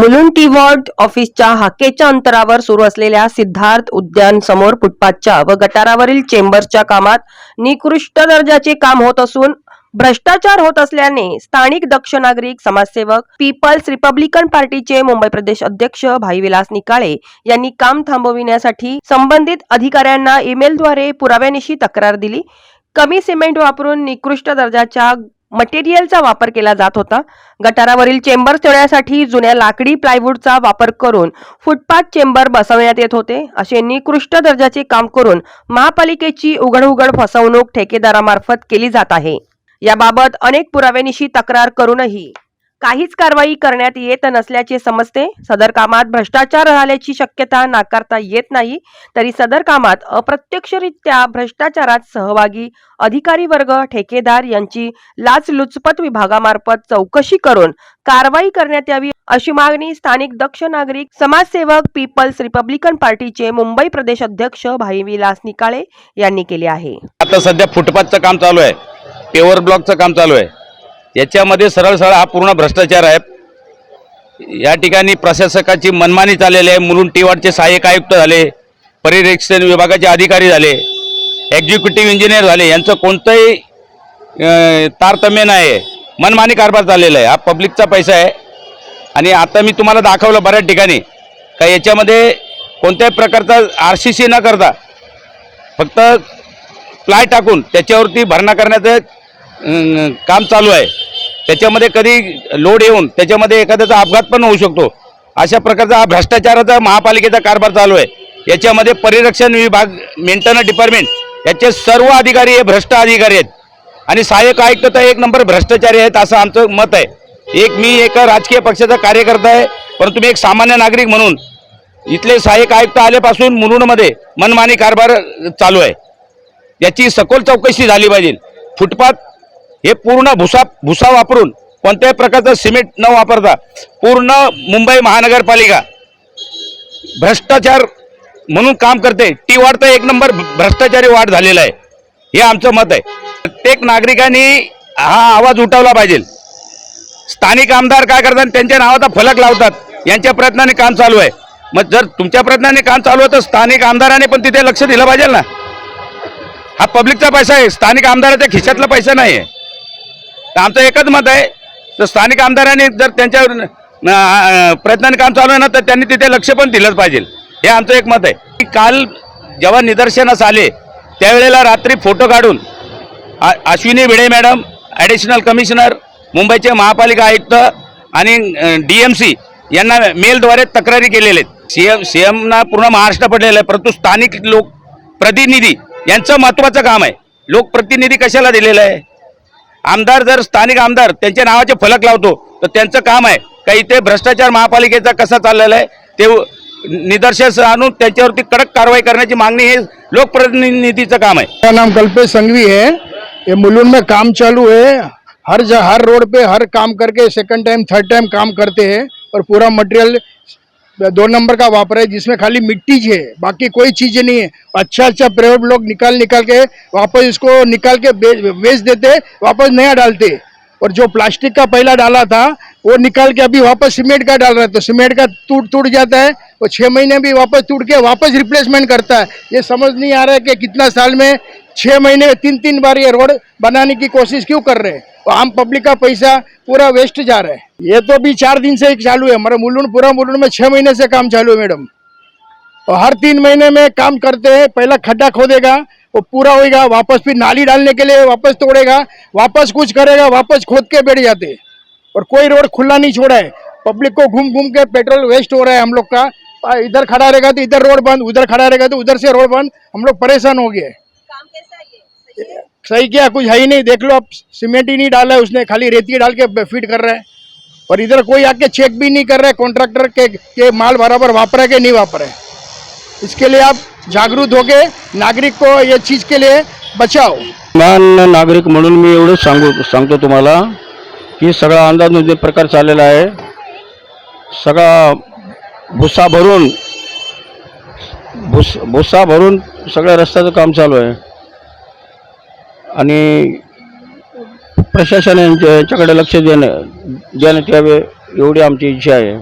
Mulund ward ऑफिसच्या हाकेच्या अंतरावर सुरू असलेल्या सिद्धार्थ उद्यान समोर फुटपाथच्या व गटारावरील चेंबर्सच्या कामात निकृष्ट दर्जाचे काम होत असून भ्रष्टाचार होत असल्याने स्थानिक दक्ष नागरिक समाजसेवक पीपल्स रिपब्लिकन पार्टीचे मुंबई प्रदेश अध्यक्ष भाई विलास निकाळे यांनी काम थांबविण्यासाठी संबंधित अधिकाऱ्यांना ईमेलद्वारे पुराव्यानिशी तक्रार दिली. कमी सिमेंट वापरून निकृष्ट दर्जाच्या मटेरियलचा वापर केला जात होता. गटारावरील चेंबर ठेवण्यासाठी जुन्या लाकडी प्लायवूडचा वापर करून फुटपाथ चेंबर बसवण्यात येत होते. असे निकृष्ट दर्जाचे काम करून महापालिकेची उघड उघड फसवणूक ठेकेदारामार्फत केली जात आहे. याबाबत अनेक पुराव्यानिशी तक्रार करूनही काहीच कारवाई करण्यात येत नसल्याचे समजते. सदर कामात भ्रष्टाचार झाल्याची शक्यता नाकारता येत नाही तरी सदर कामात अप्रत्यक्षरित्या भ्रष्टाचारात सहभागी अधिकारी वर्ग ठेकेदार यांची लाचलुचपत विभागामार्फत चौकशी करून कारवाई करण्यात यावी अशी मागणी स्थानिक दक्ष नागरिक समाजसेवक पीपल्स रिपब्लिकन पार्टीचे मुंबई प्रदेश अध्यक्ष भाई विलास निकाळे यांनी केली आहे. आता सध्या फुटपाथचं काम चालू आहे. पेवर ब्लॉकचं काम चालू आहे. याच्यामध्ये सरळ सरळ हा पूर्ण भ्रष्टाचार आहे. या ठिकाणी प्रशासकाची मनमानी चाललेली आहे. मुलुंड टीवाडचे सहाय्यक आयुक्त झाले परिरक्षण विभागाचे अधिकारी झाले एक्झिक्युटिव्ह इंजिनियर झाले यांचं कोणतंही तारतम्य नाही आहे मनमानी कारभार चाललेला आहे. हा पब्लिकचा पैसा आहे. आणि आता मी तुम्हाला दाखवलं बऱ्याच ठिकाणी. का याच्यामध्ये कोणत्याही प्रकारचा आर सी सी न करता फक्त प्लाय टाकून त्याच्यावरती भरणा करण्याचं काम चालू आहे. त्याच्यामध्ये कधी लोड येऊन त्याच्यामध्ये एखाद्याचा अपघात पण होऊ शकतो. अशा प्रकारचा हा भ्रष्टाचाराचा महापालिकेचा कारभार चालू आहे. याच्यामध्ये परिरक्षण विभाग मेंटेनन्स डिपार्टमेंट याचे सर्व अधिकारी हे भ्रष्ट अधिकारी आहेत. आणि सहाय्यक आयुक्त तर एक नंबर भ्रष्टाचारी आहेत असं आमचं मत आहे. एक मी एका राजकीय पक्षाचा कार्यकर्ता आहे परंतु मी एक सामान्य नागरिक म्हणून इथले सहाय्यक आयुक्त आल्यापासून मुरुडमध्ये मनमानी कारभार चालू आहे. याची सखोल चौकशी झाली पाहिजे. फुटपाथ हे पूर्ण भुसा भुसा वापरून कोणत्याही प्रकारचं सिमेंट न वापरता पूर्ण मुंबई महानगरपालिका भ्रष्टाचार म्हणून काम करते. टी वाढ तर एक नंबर भ्रष्टाचारी वाढ झालेला आहे. हे आमचं मत आहे. प्रत्येक नागरिकांनी हा आवाज उठवला पाहिजे. स्थानिक आमदार काय करतात? त्यांच्या नावाचा फलक लावतात. यांच्या प्रयत्नाने काम चालू आहे. मग जर तुमच्या प्रयत्नाने काम चालू आहे तर स्थानिक आमदाराने पण तिथे लक्ष दिलं पाहिजे ना. हा पब्लिकचा पैसा आहे. स्थानिक आमदाराच्या खिशातला पैसा नाही आहे तर आमचं एकच मत आहे तर स्थानिक आमदारांनी जर त्यांच्या प्रयत्नाने काम चालू आहे ना तर त्यांनी तिथे लक्ष पण दिलंच पाहिजे. हे आमचं एक मत आहे. की काल जेव्हा निदर्शनास आले त्यावेळेला रात्री फोटो काढून आ- Ashwini Bhide madam additional commissioner मुंबईचे महापालिका आयुक्त आणि डी एम सी यांना मेलद्वारे तक्रारी केलेल्या आहेत. सी एम सी एमना पूर्ण महाराष्ट्र पडलेलं आहे परंतु स्थानिक लोक प्रतिनिधी यांचं महत्त्वाचं काम आहे. लोकप्रतिनिधी कशाला दिलेलं आहे? आमदार जर स्थानिक आमदार त्यांच्या नावाचे फलक लावतो तर त्यांचं काम आहे. का इथे भ्रष्टाचार महापालिकेचा कसा चाललेला आहे ते निदर्शस आणून त्याच्यावरती कडक कारवाई करण्याची मागणी हे लोकप्रतिनिधीचं काम आहे. मेरा नाम कल्पेश संघवी है। ये मुलुंड में काम चालू है। हर ज हर रोड पे हर काम करके सेकंड टाइम थर्ड टाइम काम करते हैं। और पूरा मटेरियल दो नंबर का वापर है, जिसमें खाली मिट्टी ही, बाकी कोई चीज़ नहीं है। अच्छा अच्छा प्राइवेट लोग निकाल निकाल के वापस इसको निकाल के बेच देते, वापस नया डालते। और जो प्लास्टिक का पहला डाला था, वो निकाल के अभी वापस सीमेंट का डाल रहा है। तो सीमेंट का टूट टूट जाता है, वो छः महीने भी वापस टूट के वापस रिप्लेसमेंट करता है। ये समझ नहीं आ रहा है कि कितना साल में छः महीने तीन तीन बार ये रोड बनाने की कोशिश क्यों कर रहे हैं। और आम पब्लिक का पैसा पूरा वेस्ट जा रहा है। ये तो भी चार दिन से चालू है। हमारे मुलुंड, पूरा मुलुंड में छः महीने से काम चालू है, मैडम। और हर तीन महीने में काम करते हैं, पहला खड्डा खोदेगा, वो पूरा होएगा, वापस फिर नाली डालने के लिए वापस तोड़ेगा, वापस कुछ करेगा, वापस खोद के बैठ जाते और कोई रोड खुला नहीं छोड़ा है। पब्लिक को घूम घूम के पेट्रोल वेस्ट हो रहा है हम लोग का। इधर खड़ा रहेगा तो इधर रोड बंद, उधर खड़ा रहेगा तो उधर से रोड बंद। हम लोग परेशान हो गए सही किया कुछ है ही नहीं देख लो अब सीमेंट ही नहीं डाला है उसने खाली रेती डाल के फिट कर रहा है। और इधर कोई आके चेक भी नहीं कर रहा है कॉन्ट्रैक्टर के, के माल बराबर वापरा है कि नहीं वापरा है। इसके लिए आप जागरूक होके नागरिक को ये चीज़ के लिए बचाओ। मान नागरिक म्हणून मी एवढंच सांगू सांगतो तुम्हाला की सगळा अंदाज म्हणजे प्रकार चाललेला आहे सगळा भुसा भरून भुस भुसा भरून काम चालू आहे. आणि प्रशासन यांच्याकडे लक्ष देणं देण्यात यावे एवढी आमची इच्छा आहे.